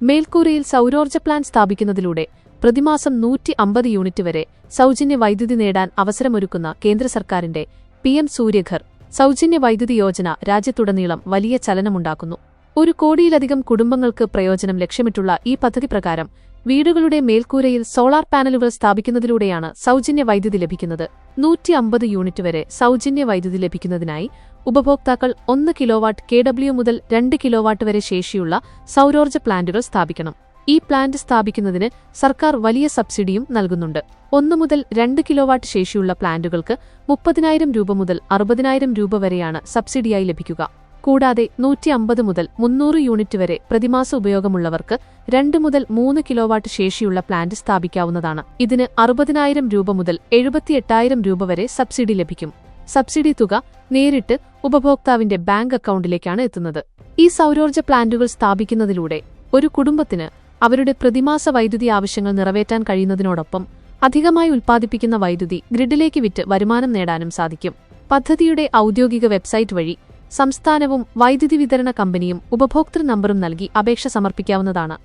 മേൽക്കൂരയിൽ സൗരോർജ plant സ്ഥാപിക്കുന്നതിലൂടെ പ്രതിമാസം നൂറ്റി അമ്പത് യൂണിറ്റ് വരെ സൗജന്യ വൈദ്യുതി നേടാൻ അവസരമൊരുക്കുന്ന കേന്ദ്ര സർക്കാരിന്റെ പി എം സൂര്യഘർ സൗജന്യ വൈദ്യുതി യോജന രാജ്യത്തുടനീളം വലിയ ചലനമുണ്ടാക്കുന്നു. ഒരു കോടിയിലധികം കുടുംബങ്ങൾക്ക് പ്രയോജനം ലക്ഷ്യമിട്ടുള്ള ഈ പദ്ധതി പ്രകാരം വീടുകളുടെ മേൽക്കൂരയിൽ സോളാർ പാനലുകൾ സ്ഥാപിക്കുന്നതിലൂടെയാണ് സൗജന്യ വൈദ്യുതി ലഭിക്കുന്നത്. നൂറ്റി അമ്പത് യൂണിറ്റ് വരെ സൗജന്യ വൈദ്യുതി ലഭിക്കുന്നതിനായി ഉപഭോക്താക്കൾ ഒന്ന് കിലോവാട്ട് കെ ഡബ്ല്യു മുതൽ രണ്ട് കിലോവാട്ട് വരെ ശേഷിയുള്ള സൗരോർജ പ്ലാന്റുകൾ സ്ഥാപിക്കണം. ഈ പ്ലാന്റ് സ്ഥാപിക്കുന്നതിന് സർക്കാർ വലിയ സബ്സിഡിയും നൽകുന്നുണ്ട്. ഒന്ന് മുതൽ രണ്ട് കിലോവാട്ട് ശേഷിയുള്ള പ്ലാന്റുകൾക്ക് മുപ്പതിനായിരം രൂപ മുതൽ അറുപതിനായിരം രൂപ വരെയാണ് സബ്സിഡിയായി ലഭിക്കുക. കൂടാതെ നൂറ്റി അമ്പത് മുതൽ മുന്നൂറ് യൂണിറ്റ് വരെ പ്രതിമാസ ഉപയോഗമുള്ളവർക്ക് രണ്ട് മുതൽ മൂന്ന് കിലോവാട്ട് ശേഷിയുള്ള പ്ലാന്റ് സ്ഥാപിക്കാവുന്നതാണ്. ഇതിന് അറുപതിനായിരം രൂപ മുതൽ എഴുപത്തിയെട്ടായിരം രൂപ വരെ സബ്സിഡി ലഭിക്കും. സബ്സിഡി തുക നേരിട്ട് ഉപഭോക്താവിന്റെ ബാങ്ക് അക്കൗണ്ടിലേക്കാണ് എത്തുന്നത്. ഈ സൗരോർജ പ്ലാന്റുകൾ സ്ഥാപിക്കുന്നതിലൂടെ ഒരു കുടുംബത്തിന് അവരുടെ പ്രതിമാസ വൈദ്യുതി ആവശ്യങ്ങൾ നിറവേറ്റാൻ കഴിയുന്നതിനോടൊപ്പം അധികമായി ഉൽപ്പാദിപ്പിക്കുന്ന വൈദ്യുതി ഗ്രിഡിലേക്ക് വിറ്റ് വരുമാനം നേടാനും സാധിക്കും. പദ്ധതിയുടെ ഔദ്യോഗിക വെബ്സൈറ്റ് വഴി സംസ്ഥാനവും വൈദ്യുതി വിതരണ കമ്പനിയും ഉപഭോക്തൃ നമ്പറും നൽകി അപേക്ഷ സമർപ്പിക്കാവുന്നതാണ്